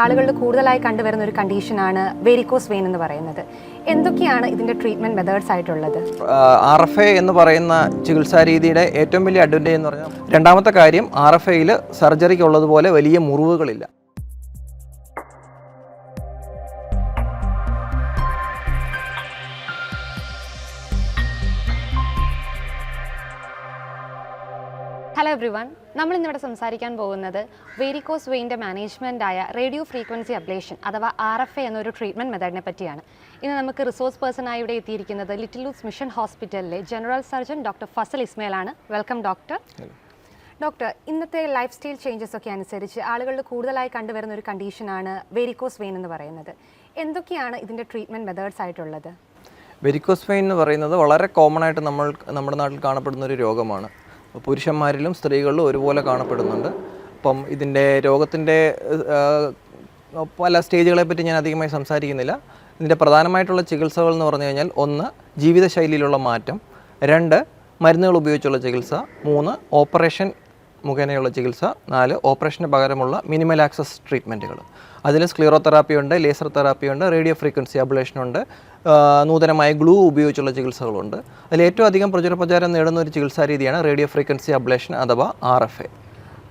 ആളുകളിൽ കൂടുതലായി കണ്ടുവരുന്ന ഒരു കണ്ടീഷനാണ് വെരിക്കോസ് വെയിൻ എന്ന് പറയുന്നത്. എന്തൊക്കെയാണ് ഇതിന്റെ ട്രീറ്റ്മെന്റ് മെത്തേഡ്സ് ആയിട്ടുള്ളത്? ആർ എഫ് എ എന്ന് പറയുന്ന ചികിത്സാ രീതിയുടെ ഏറ്റവും വലിയ അഡ്വാന്റേജ് എന്ന് പറഞ്ഞാൽ രണ്ടാമത്തെ കാര്യം ആർ എഫ് എയിൽ സർജറിക്ക് ഉള്ളതുപോലെ വലിയ മുറിവുകളില്ല. ഹലോ എവ്രി വൺ നമ്മൾ ഇന്നിവിടെ സംസാരിക്കാൻ പോകുന്നത് വേരിക്കോസ് വെയിന്റെ മാനേജ്മെന്റ് ആയ റേഡിയോ ഫ്രീക്വൻസി അബ്ലേഷൻ അഥവാ ആർ എഫ് എ എന്നൊരു ട്രീറ്റ്മെന്റ് മെത്തേഡിനെ പറ്റിയാണ്. ഇന്ന് നമുക്ക് റിസോഴ്സ് പേഴ്സണായി ഇവിടെ എത്തിയിരിക്കുന്നത് ലിറ്റിൽ ലൂസ് മിഷൻ ഹോസ്പിറ്റലിലെ ജനറൽ സർജൻ ഡോക്ടർ ഫസൽ ഇസ്മയിലാണ് വെൽക്കം ഡോക്ടർ ഡോക്ടർ ഇന്നത്തെ ലൈഫ് സ്റ്റൈൽ ചേഞ്ചസ് ഒക്കെ അനുസരിച്ച് ആളുകളിൽ കൂടുതലായി കണ്ടുവരുന്ന ഒരു കണ്ടീഷനാണ് വേരിക്കോസ് വെയിൻ എന്ന് പറയുന്നത്. എന്തൊക്കെയാണ് ഇതിന്റെ ട്രീറ്റ്മെന്റ് മെത്തേഡ്സ് ആയിട്ടുള്ളത്? വെരിക്കോസ് വെയിൻ എന്ന് പറയുന്നത് വളരെ കോമൺ ആയിട്ട് നമ്മൾ നമ്മുടെ നാട്ടിൽ കാണപ്പെടുന്ന ഒരു രോഗമാണ്. പുരുഷന്മാരിലും സ്ത്രീകളിലും ഒരുപോലെ കാണപ്പെടുന്നുണ്ട്. അപ്പം ഇതിന്റെ രോഗത്തിന്റെ പല സ്റ്റേജുകളെ പറ്റി ഞാൻ അധികമായി സംസാരിക്കുന്നില്ല. ഇതിന്റെ പ്രധാനമായിട്ടുള്ള ചികിത്സകൾ എന്ന് പറഞ്ഞു കഴിഞ്ഞാൽ ഒന്ന് ജീവിതശൈലിയിലുള്ള മാറ്റം. രണ്ട് മരുന്നുകൾ ഉപയോഗിച്ചുള്ള ചികിത്സ. മൂന്ന് ഓപ്പറേഷൻ മുഖേനയുള്ള ചികിത്സ. നാല് ഓപ്പറേഷന് പകരമുള്ള മിനിമൽ ആക്സസ് ട്രീറ്റ്മെന്റുകൾ. അതിൽ സ്ക്ലീറോതെറാപ്പി ഉണ്ട് ലേസർ തെറാപ്പി ഉണ്ട് റേഡിയോ ഫ്രീക്വൻസി അബ്ലേഷൻ ഉണ്ട് നൂതനമായ ഗ്ലൂ ഉപയോഗിച്ചുള്ള ചികിത്സകളുണ്ട്. അതിൽ ഏറ്റവും അധികം പ്രചുര പ്രചാരം നേടുന്ന ഒരു ചികിത്സാ രീതിയാണ് റേഡിയോ ഫ്രീക്വൻസി അബ്ലേഷൻ അഥവാ R F A.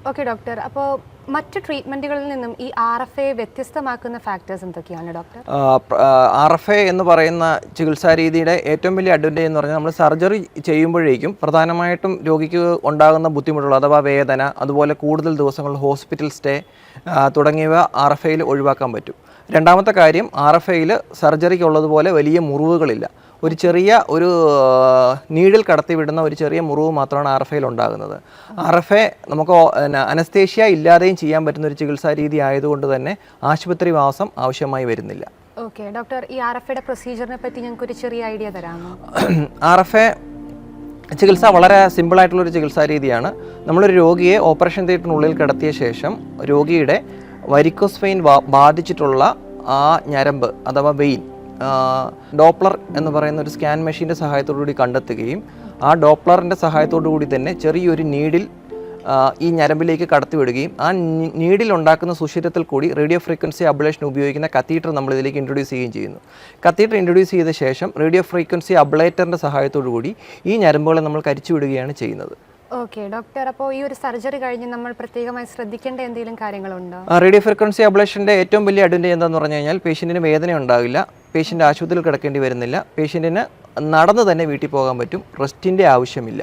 Okay doctor. അപ്പോൾ മറ്റ് ട്രീറ്റ്മെന്റുകളിൽ നിന്നും ഈ ആർ എഫ് എ വ്യത്യസ്തമാക്കുന്ന ഫാക്ടേഴ്സ് എന്തൊക്കെയാണ് ഡോക്ടർ? ആർ എഫ് എ എന്ന് പറയുന്ന ചികിത്സാ രീതിയുടെ ഏറ്റവും വലിയ അഡ്വാന്റേജ് എന്ന് പറഞ്ഞാൽ നമ്മൾ സർജറി ചെയ്യുമ്പോഴേക്കും പ്രധാനമായിട്ടും രോഗിക്ക് ഉണ്ടാകുന്ന ബുദ്ധിമുട്ടുകൾ അഥവാ വേദന അതുപോലെ കൂടുതൽ ദിവസങ്ങൾ ഹോസ്പിറ്റൽ സ്റ്റേ തുടങ്ങിയവ ആർ എഫ് ഐയിൽ ഒഴിവാക്കാൻ പറ്റും. രണ്ടാമത്തെ കാര്യം ആർ എഫ് ഐയിൽ സർജറിക്ക് ഉള്ളതുപോലെ വലിയ മുറിവുകളില്ല. ഒരു ചെറിയ ഒരു നീഡിൽ കടത്തിവിടുന്ന ഒരു ചെറിയ മുറിവ് മാത്രമാണ് ആർ എഫ് ഐയിൽ ഉണ്ടാകുന്നത്. ആർ എഫ് ഐ നമുക്ക് അനസ്തേഷ്യ ഇല്ലാതെയും ചെയ്യാൻ പറ്റുന്ന ഒരു ചികിത്സാ രീതി ആയതുകൊണ്ട് തന്നെ ആശുപത്രി വാസം ആവശ്യമായി വരുന്നില്ല. ഓക്കെ. ഡോക്ടർ ഈ ആർ എഫ് ഐയുടെ പ്രൊസീജിയറിനെ പറ്റി ഞങ്ങൾക്ക് ഒരു ചെറിയ ഐഡിയ തരാമോ? ആർ എഫ് ഐ ചികിത്സ വളരെ സിമ്പിളായിട്ടുള്ളൊരു ചികിത്സാ രീതിയാണ്. നമ്മളൊരു രോഗിയെ ഓപ്പറേഷൻ തിയേറ്ററിനുള്ളിൽ കിടത്തിയ ശേഷം രോഗിയുടെ വരിക്കോസ് വെയിൻ ബാധിച്ചിട്ടുള്ള ആ ഞരമ്പ് അഥവാ വെയിൻ ഡോപ്ലർ എന്ന് പറയുന്ന ഒരു സ്കാൻ മെഷീന്റെ സഹായത്തോടു കൂടി കണ്ടെത്തുകയും ആ ഡോപ്ലറിന്റെ സഹായത്തോടു കൂടി തന്നെ ചെറിയൊരു നീഡിൽ ഈ ഞരമ്പിലേക്ക് കടത്തിവിടുകയും ആ നീഡിൽ ഉണ്ടാക്കുന്ന സുഷിരത്തിൽ കൂടി റേഡിയോ ഫ്രീക്വൻസി അബ്ലേഷൻ ഉപയോഗിക്കുന്ന കത്തീറ്റർ നമ്മൾ ഇതിലേക്ക് ഇൻട്രൊഡ്യൂസ് ചെയ്യുകയും ചെയ്യുന്നു. കത്തീറ്റർ ഇൻട്രൊഡ്യൂസ് ചെയ്ത ശേഷം റേഡിയോ ഫ്രീക്വൻസി അബ്ലേറ്ററിന്റെ സഹായത്തോടു കൂടി ഈ ഞരമ്പുകളെ നമ്മൾ കരിച്ചു വിടുകയാണ് ചെയ്യുന്നത്. ഓക്കെ ഡോക്ടർ അപ്പോൾ ഈ ഒരു സർജറി കഴിഞ്ഞ് നമ്മൾ പ്രത്യേകമായി ശ്രദ്ധിക്കേണ്ട എന്തെങ്കിലും കാര്യങ്ങളുണ്ടോ? റേഡിയോ ഫ്രീക്വൻസി അബ്ലേഷന്റെ ഏറ്റവും വലിയ അഡ്വാന്റേജ് എന്താണെന്ന് പറഞ്ഞു കഴിഞ്ഞാൽ പേഷ്യന്റിന് വേദന ഉണ്ടാവില്ല പേഷ്യന്റ് ആശുപത്രിയിൽ കിടക്കേണ്ടി വരുന്നില്ല പേഷ്യന്റിന് നടന്ന് തന്നെ വീട്ടിൽ പോകാൻ പറ്റും റെസ്റ്റിന്റെ ആവശ്യമില്ല.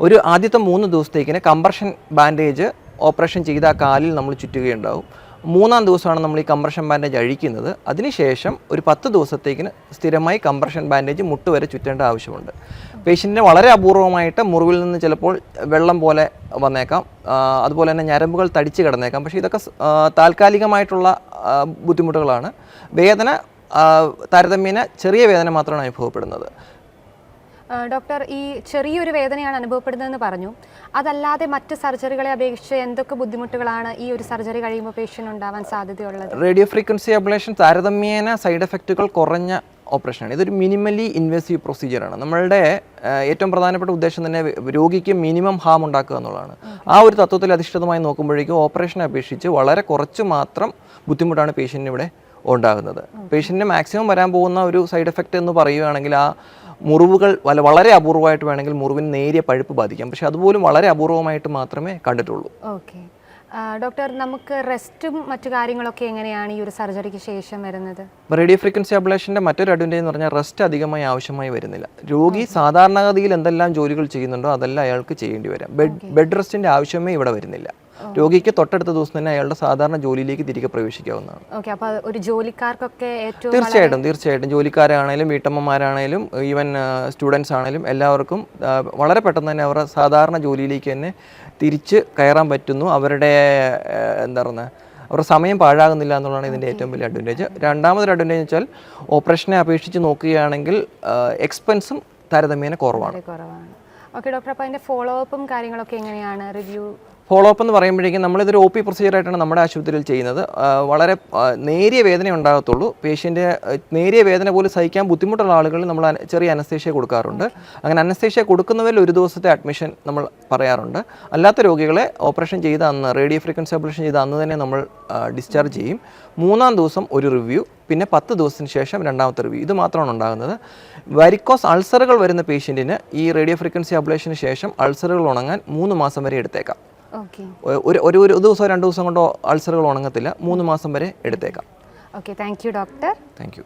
ഒരു ആദ്യത്തെ മൂന്ന് ദിവസത്തേക്കിന് കംപ്രഷൻ ബാൻഡേജ് ഓപ്പറേഷൻ ചെയ്ത കാലിൽ നമ്മൾ ചുറ്റുകയുണ്ടാവും. മൂന്നാം ദിവസമാണ് നമ്മൾ ഈ കംപ്രഷൻ ബാൻഡേജ് അഴിക്കുന്നത്. അതിനുശേഷം ഒരു പത്ത് ദിവസത്തേക്കിന് സ്ഥിരമായി കംപ്രഷൻ ബാൻഡേജ് മുട്ട് വരെ ചുറ്റേണ്ട ആവശ്യമുണ്ട്. പേഷ്യന്റിന് വളരെ അപൂർവമായിട്ട് മുറിവിൽ നിന്ന് ചിലപ്പോൾ വെള്ളം പോലെ വന്നേക്കാം. അതുപോലെ തന്നെ ഞരമ്പുകൾ തടിച്ച് കിടന്നേക്കാം. പക്ഷേ ഇതൊക്കെ താൽക്കാലികമായിട്ടുള്ള ബുദ്ധിമുട്ടുകളാണ്. വേദന താരതമ്യേന ചെറിയ വേദന മാത്രമാണ് അനുഭവപ്പെടുന്നത്. ഡോക്ടർ ഈ ചെറിയൊരു വേദനയാണ് അനുഭവപ്പെടുന്നതെന്ന് പറഞ്ഞു. അതല്ലാതെ മറ്റ് സർജറികളെ അപേക്ഷിച്ച് എന്തൊക്കെ ബുദ്ധിമുട്ടുകളാണ് ഈ ഒരു സർജറി കഴിയുമ്പോൾ പേഷ്യന്റ് ഉണ്ടാവാൻ സാധ്യതയുള്ളത്? റേഡിയോ ഫ്രീക്വൻസി അബ്ലേഷൻ താരതമ്യേന സൈഡ് എഫക്റ്റുകൾ കുറഞ്ഞ ഓപ്പറേഷനാണ്. ഇതൊരു മിനിമലി ഇൻവേസീവ് പ്രൊസീജിയറാണ്. നമ്മളുടെ ഏറ്റവും പ്രധാനപ്പെട്ട ഉദ്ദേശം തന്നെ രോഗിക്ക് മിനിമം ഹാം ഉണ്ടാക്കുക എന്നുള്ളതാണ്. ആ ഒരു തത്വത്തിൽ അധിഷ്ഠിതമായി നോക്കുമ്പോഴേക്കും ഓപ്പറേഷനെ അപേക്ഷിച്ച് വളരെ കുറച്ച് മാത്രം ബുദ്ധിമുട്ടാണ് പേഷ്യന്റിന് ഇവിടെ ഉണ്ടാകുന്നത്. പേഷ്യന്റിന് മാക്സിമം വരാൻ പോകുന്ന ഒരു സൈഡ് എഫക്റ്റ് എന്ന് പറയുകയാണെങ്കിൽ ആ മുറിവുകൾ വല വളരെ അപൂർവമായിട്ട് വേണമെങ്കിൽ മുറിവിന് നേരിയ പഴുപ്പ് ബാധിക്കാം. പക്ഷെ അതുപോലും വളരെ അപൂർവമായിട്ട് മാത്രമേ കണ്ടിട്ടുള്ളൂ. ഓക്കെ. ഡോക്ടർ നമുക്ക് റെസ്റ്റും മറ്റു കാര്യങ്ങളൊക്കെ എങ്ങനെയാണ് ഈ ഒരു സർജറിക്ക് ശേഷം വരുന്നത്? റേഡിയോ ഫ്രീക്വൻസി അബ്ലേഷന്റെ മറ്റൊരു അഡ്വന്റേജ് എന്ന് പറഞ്ഞാൽ റെസ്റ്റ് അധികമായി ആവശ്യമായി വരുന്നില്ല. രോഗി സാധാരണഗതിയിൽ എന്തെല്ലാം ജോലികൾ ചെയ്യുന്നുണ്ടോ അതെല്ലാം അയാൾക്ക് ചെയ്യേണ്ടി വരാം. ബെഡ് ബെഡ് റെസ്റ്റിന്റെ ആവശ്യമേ ഇവിടെ വരുന്നില്ല. രോഗിക്ക് തൊട്ടടുത്ത ദിവസം തന്നെ അയാളുടെ സാധാരണ ജോലിയിലേക്ക് തിരികെ പ്രവേശിക്കാവുന്നതാണ്. ഒരു ജോലിക്കാർക്കൊക്കെ തീർച്ചയായിട്ടും തീർച്ചയായിട്ടും. ജോലിക്കാരാണേലും വീട്ടമ്മമാരാണേലും ഈവൻ സ്റ്റുഡൻസ് ആണേലും എല്ലാവർക്കും വളരെ പെട്ടെന്ന് തന്നെ അവരുടെ സാധാരണ ജോലിയിലേക്ക് തന്നെ തിരിച്ച് കയറാൻ പറ്റുന്നു. അവരുടെ എന്താ പറയുന്നത് അവരുടെ സമയം പാഴാകുന്നില്ല എന്നുള്ളതാണ് ഇതിന്റെ ഏറ്റവും വലിയ അഡ്വാന്റേജ് രണ്ടാമതൊരു അഡ്വാന്റേജ് വെച്ചാൽ ഓപ്പറേഷനെ അപേക്ഷിച്ച് നോക്കുകയാണെങ്കിൽ എക്സ്പെൻസും താരതമ്യേന കുറവാണ്. ഓക്കെ ഡോക്ടർ അപ്പോൾ അതിന്റെ ഫോളോ അപ്പും കാര്യങ്ങളൊക്കെ എങ്ങനെയാണ്? റിവ്യൂ ഫോളോ അപ്പ് എന്ന് പറയുമ്പോഴേക്കും നമ്മളിതൊരു ഒ പി പ്രൊസീജിയറായിട്ടാണ് നമ്മുടെ ആശുപത്രിയിൽ ചെയ്യുന്നത്. വളരെ നേരിയ വേദന ഉണ്ടാകത്തുള്ളൂ. പേഷ്യന്റെ നേരിയ വേദന പോലും സഹിക്കാൻ ബുദ്ധിമുട്ടുള്ള ആളുകളിൽ നമ്മൾ ചെറിയ അനസ്തേഷ്യ കൊടുക്കാറുണ്ട്. അങ്ങനെ അനസ്തേഷ്യ കൊടുക്കുന്നവരിൽ ഒരു ദിവസത്തെ അഡ്മിഷൻ നമ്മൾ പറയാറുണ്ട്. അല്ലാത്ത രോഗികളെ ഓപ്പറേഷൻ ചെയ്ത അന്ന് റേഡിയോ ഫ്രീക്വൻസി ഓപ്പറേഷൻ ചെയ്ത അന്ന് തന്നെ നമ്മൾ ഡിസ്ചാർജ് ചെയ്യും. മൂന്നാം ദിവസം ഒരു റിവ്യൂ പിന്നെ പത്ത് ദിവസത്തിന് ശേഷം രണ്ടാമത്തെ റിവ്യൂ. ഇത് മാത്രമാണ് ഉണ്ടാകുന്നത്. വരിക്കോസ് അൾസറുകൾ വരുന്ന പേഷ്യന്റിന് ഈ റേഡിയോ ഫ്രീക്വൻസി അബ്ലേഷന് ശേഷം അൾസറുകൾ ഉണങ്ങാൻ മൂന്ന് മാസം വരെ എടുത്തേക്കാം. ഒരു ഒരു ഒരു രണ്ടു രണ്ട് ദിവസം കൊണ്ടോ അൾസറുകൾ ഉണങ്ങത്തില്ല. മൂന്ന് മാസം വരെ എടുത്തേക്കാം. Okay thank you doctor. Thank you.